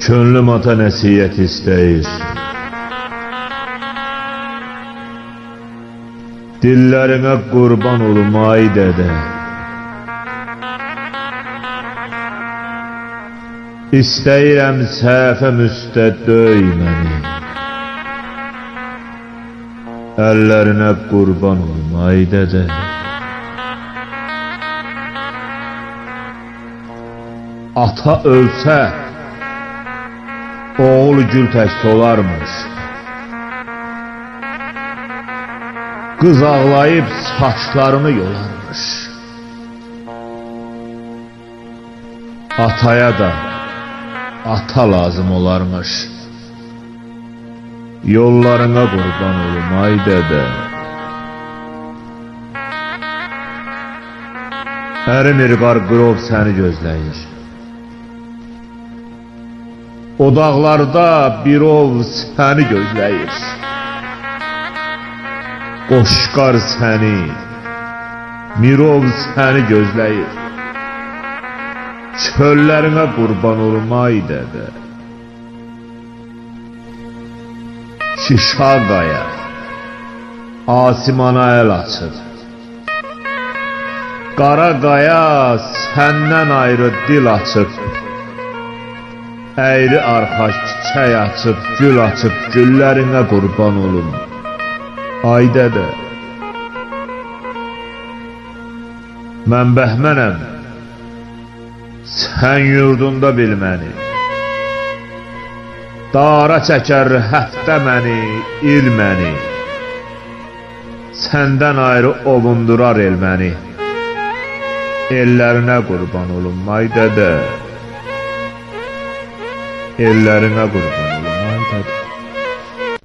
Könlüm ata nəsiyyət istəyir. Dillərinə qurban olum ay dədə. İstəyirəm səhvəm üstə döy məni. Əllərinə olum ay dədə. Ata ölsə, oğul gül tək solarmış. Qız ağlayıb saçlarını yolarmış. Ataya da ata lazım olarmış. Yollarına qurban olum ay dədə. Ərimir qar qırov səni gözləyir. O dağlarda bir ov səni gözləyir. Qoşqar səni, Mirov səni gözləyir. Çöllərinə qurban olum ay dədə. Şişa qaya, asimana əl açır. Qara qaya səndən ayrı dil açıb. Əyri arxaç çiçək açıb, gül açıb, güllərinə qurban olum. Ay dədə. Mən bəhmənəm. Sən yurdunda bil məni. Dara çəkər həftə məni, il məni. Səndən ayrı ovundurar el məni. Ellərinə qurban olum, ay dədə. Ellərinə qurban olum, ay dədə.